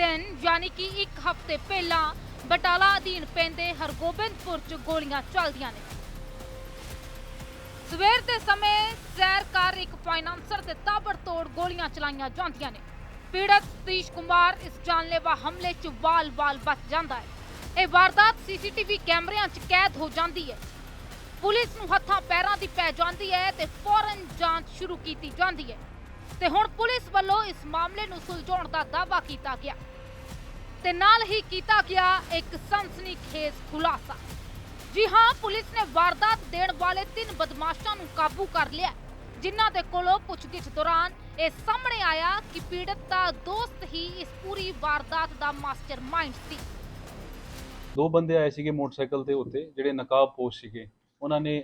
ਦਿਨ, ਯਾਨੀ ਕਿ ਇੱਕ ਹਫ਼ਤੇ ਪਹਿਲਾਂ ਬਟਾਲਾ ਅਧੀਨ ਪੈਂਦੇ ਹਰਗੋਬਿੰਦਪੁਰ 'ਚ ਗੋਲੀਆਂ ਚੱਲਦੀਆਂ ਨੇ। ਸਵੇਰ ਦੇ ਸਮੇਂ ਸੈਰ ਕਰ ਇੱਕ ਫਾਈਨਾਂਸਰ ਤੇ ਤਾਬੜਤੋੜ ਗੋਲੀਆਂ ਚਲਾਈਆਂ ਜਾਂਦੀਆਂ ਨੇ। ਪੀੜਤ ਸਤੀਸ਼ ਕੁਮਾਰ ਇਸ ਜਾਨਲੇਵਾ ਹਮਲੇ 'ਚ ਵਾਲ-ਵਾਲ ਬਚ ਜਾਂਦਾ ਹੈ। ਇਹ ਵਾਰਦਾਤ ਸੀਸੀਟੀਵੀ ਕੈਮਰਿਆਂ 'ਚ ਕੈਦ ਹੋ ਜਾਂਦੀ ਹੈ। ਪੁਲਿਸ ਨੂੰ ਹੱਥਾਂ ਪੈਰਾਂ ਦੀ ਪੈ ਜਾਂਦੀ ਹੈ ਤੇ ਫੌਰਨ ਜਾਂਚ ਸ਼ੁਰੂ ਕੀਤੀ ਜਾਂਦੀ ਹੈ। ਤੇ ਹੁਣ ਪੁਲਿਸ ਵੱਲੋਂ ਇਸ ਮਾਮਲੇ ਨੂੰ ਸੁਲਝਾਉਣ ਦਾ ਦਾਅਵਾ ਕੀਤਾ ਗਿਆ। ਤੇ ਨਾਲ ਹੀ ਕੀਤਾ ਗਿਆ ਇੱਕ ਸਨਸਨੀਖੇਜ਼ ਖੁਲਾਸਾ। ਜੀ ਹਾਂ, ਪੁਲਿਸ ਨੇ ਵਾਰਦਾਤ ਦੇਣ ਵਾਲੇ ਤਿੰਨ ਬਦਮਾਸ਼ਾਂ ਨੂੰ ਕਾਬੂ ਕਰ ਲਿਆ ਜਿਨ੍ਹਾਂ ਦੇ ਕੋਲੋਂ ਪੁੱਛਗਿੱਛ ਦੌਰਾਨ ਇਹ ਸਾਹਮਣੇ ਆਇਆ ਕਿ ਪੀੜਤ ਦਾ ਦੋਸਤ ਹੀ ਇਸ ਪੂਰੀ ਵਾਰਦਾਤ ਦਾ ਮਾਸਟਰਮਾਈਂਡ ਸੀ। ਦੋ ਬੰਦੇ ਆਏ ਸੀਗੇ ਮੋਟਰਸਾਈਕਲ ਦੇ ਉੱਤੇ, ਜਿਹੜੇ ਨਕਾਬਪੋਸ਼ ਸੀਗੇ। ਉਹਨਾਂ ਨੇ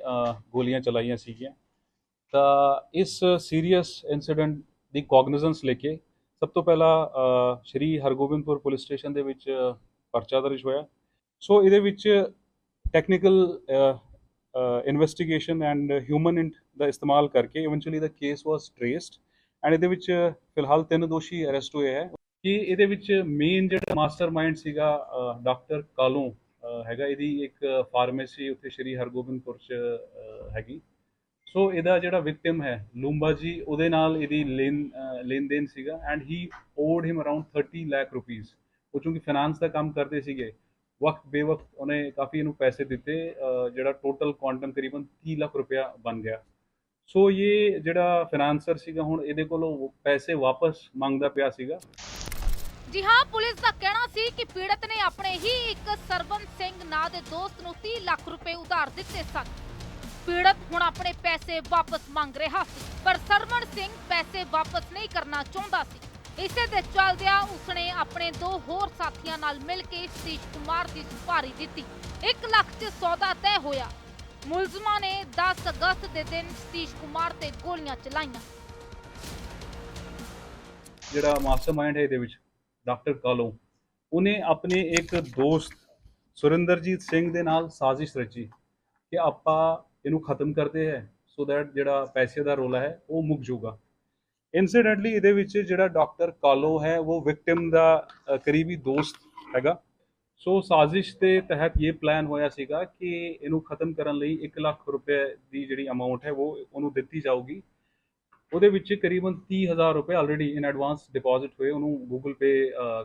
ਗੋਲੀਆਂ ਚਲਾਈਆਂ ਸੀਗੀਆਂ। ਤਾਂ ਇਸ ਸੀਰੀਅਸ ਇਨਸੀਡੈਂਟ ਦੀ ਕੋਗਨੀਜ਼ੈਂਸ ਲੈ ਕੇ ਸਭ ਤੋਂ ਪਹਿਲਾਂ ਸ਼੍ਰੀ ਹਰਗੋਬਿੰਦਪੁਰ ਪੁਲਿਸ ਸਟੇਸ਼ਨ ਦੇ ਵਿੱਚ ਪਰਚਾ ਦਰਜ ਹੋਇਆ। ਸੋ ਇਹਦੇ ਵਿੱਚ technical investigation and human int ਦਾ ਇਸਤੇਮਾਲ ਕਰਕੇ ਇਵੈਂਚੁਅਲੀ ਦਾ ਕੇਸ ਵਾਸ ਟ੍ਰੇਸਡ ਐਂਡ ਇਹਦੇ ਵਿੱਚ ਫਿਲਹਾਲ ਤਿੰਨ ਦੋਸ਼ੀ ਅਰੈਸਟ ਹੋਏ ਹੈ। ਕਿ ਇਹਦੇ ਵਿੱਚ ਮੇਨ ਜਿਹੜਾ ਮਾਸਟਰਮਾਈਂਡ ਸੀਗਾ ਡਾਕਟਰ ਕਾਲੋਂ ਹੈਗਾ, ਇਹਦੀ ਇੱਕ ਫਾਰਮੇਸੀ ਉੱਥੇ ਸ਼੍ਰੀ ਹਰਗੋਬਿੰਦਪੁਰ ਚ ਹੈਗੀ। ਸੋ ਇਹਦਾ ਜਿਹੜਾ ਵਿਕਟਿਮ ਹੈ, ਲੂੰਬਾ ਜੀ, ਉਹਦੇ ਨਾਲ ਇਹਦੀ ਲੈਣ ਲੈਣ ਦੇਣ ਸੀਗਾ and he owed him around 30 lakh rupees ਉਹ ਚੂੰਕਿ ਫਾਈਨਾਂਸ ਦਾ ਕੰਮ ਕਰਦੇ ਸੀਗੇ, ਵਕਤ ਬੇਵਕਤ ਉਹਨੇ ਕਾਫੀ ਇਹਨੂੰ ਪੈਸੇ ਦਿੱਤੇ ਜਿਹੜਾ ਟੋਟਲ ਕੁਆਂਟਮ ਕਰੀਬਨ 30 ਲੱਖ ਰੁਪਇਆ ਬਣ ਗਿਆ। ਸੋ ਇਹ ਜਿਹੜਾ ਫਾਈਨਾਂਸਰ ਸੀਗਾ, ਹੁਣ ਇਹਦੇ ਕੋਲੋਂ ਪੈਸੇ ਵਾਪਸ ਮੰਗਦਾ ਪਿਆ ਸੀਗਾ। ਜੀ ਹਾਂ, ਪੁਲਿਸ ਦਾ ਕਹਿਣਾ ਸੀ ਕਿ ਪੀੜਤ ਨੇ ਆਪਣੇ ਹੀ ਇੱਕ ਸਰਵਨ ਸਿੰਘ ਨਾਂ ਦੇ ਦੋਸਤ ਨੂੰ 30 ਲੱਖ ਰੁਪਏ ਉਧਾਰ ਦਿੱਤੇ ਸਨ। ਪੀੜਤ ਹੁਣ ਆਪਣੇ ਪੈਸੇ ਵਾਪਸ ਮੰਗ ਰਿਹਾ ਸੀ, ਪਰ ਸਰਵਣ ਸਿੰਘ ਪੈਸੇ ਵਾਪਸ ਨਹੀਂ ਕਰਨਾ ਚਾਹੁੰਦਾ ਸੀ। ਇਸੇ ਦੇ ਚੱਲਦਿਆਂ ਉਸਨੇ ਆਪਣੇ ਦੋ ਹੋਰ ਸਾਥੀਆਂ ਨਾਲ ਮਿਲ ਕੇ ਸਤੀਸ਼ ਕੁਮਾਰ ਦੀ ਸੁਪਾਰੀ ਦਿੱਤੀ। 1 ਲੱਖ 'ਚ ਸੌਦਾ ਤੈਅ ਹੋਇਆ। ਮੁਲਜ਼ਮਾਂ ਨੇ 10 ਅਗਸਤ ਦੇ ਦਿਨ ਸਤੀਸ਼ ਕੁਮਾਰ ਤੇ ਗੋਲੀਆਂ ਚਲਾਈਆਂ। ਜਿਹੜਾ ਮਾਸਟਰਮਾਈਂਡ ਹੈ ਇਹਦੇ ਵਿੱਚ, ਡਾਕਟਰ ਕਾਲੋ, ਉਹਨੇ ਆਪਣੇ ਇੱਕ ਦੋਸਤ ਸੁਰਿੰਦਰਜੀਤ ਸਿੰਘ ਦੇ ਨਾਲ ਸਾਜ਼ਿਸ਼ ਰਚੀ ਕਿ ਆਪਾਂ ਇਹਨੂੰ ਖਤਮ ਕਰਦੇ ਹੈ ਸੋ ਦੈਟ ਜਿਹੜਾ ਪੈਸੇ ਦਾ ਰੋਲਾ ਹੈ, ਉਹ ਮੁੱਕ ਜਾਊਗਾ। ਇਨਸੀਡੈਂਟਲੀ ਇਹਦੇ ਵਿੱਚ ਜਿਹੜਾ ਡਾਕਟਰ ਕਾਲੋ ਹੈ, ਉਹ ਵਿਕਟਿਮ ਦਾ ਕਰੀਬੀ ਦੋਸਤ ਹੈਗਾ। ਸੋ ਸਾਜ਼ਿਸ਼ ਦੇ ਤਹਿਤ ਇਹ ਪਲਾਨ ਹੋਇਆ ਸੀਗਾ ਕਿ ਇਹਨੂੰ ਖਤਮ ਕਰਨ ਲਈ 1 ਲੱਖ ਰੁਪਏ ਦੀ ਜਿਹੜੀ ਅਮਾਉਂਟ ਹੈ, ਉਹ ਉਹਨੂੰ ਦਿੱਤੀ ਜਾਊਗੀ। ਉਹਦੇ ਵਿੱਚ ਕਰੀਬਨ 30000 ਰੁਪਏ ਆਲਰੇਡੀ ਇਨ ਐਡਵਾਂਸ ਡਿਪੋਜ਼ਿਟ ਹੋਏ, ਉਹਨੂੰ ਗੂਗਲ ਪੇ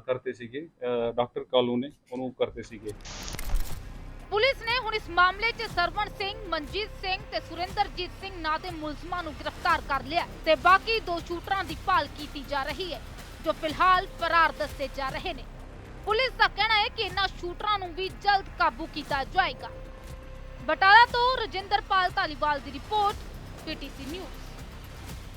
ਕਰਤੇ ਸੀਗੇ ਡਾਕਟਰ ਕਾਲੂ ਨੇ, ਉਹਨੂੰ ਕਰਤੇ ਸੀਗੇ। ਪੁਲਿਸ ਨੇ ਹੁਣ ਇਸ ਮਾਮਲੇ 'ਚ ਸਰਵਣ ਸਿੰਘ, ਮਨਜੀਤ ਸਿੰਘ ਤੇ ਸੁਰਿੰਦਰਜੀਤ ਸਿੰਘ ਨਾਂ ਦੇ ਮੁਲਜ਼ਮਾਂ ਨੂੰ ਗ੍ਰਿਫਤਾਰ ਕਰ ਲਿਆ ਤੇ ਬਾਕੀ ਦੋ ਸ਼ੂਟਰਾਂ ਦੀ ਭਾਲ ਕੀਤੀ ਜਾ ਰਹੀ ਹੈ ਜੋ ਫਿਲਹਾਲ ਫਰਾਰ ਦੱਸੇ ਜਾ ਰਹੇ ਨੇ। ਪੁਲਿਸ ਦਾ ਕਹਿਣਾ ਹੈ ਕਿ ਇਹਨਾਂ ਸ਼ੂਟਰਾਂ ਨੂੰ ਵੀ ਜਲਦ ਕਾਬੂ ਕੀਤਾ ਜਾਏਗਾ। ਬਟਾਲਾ ਤੋਂ ਰਜਿੰਦਰਪਾਲ ਧਾਲੀਵਾਲ ਦੀ ਰਿਪੋਰਟ ਪੀਟੀਸੀ ਨਿਊਜ਼।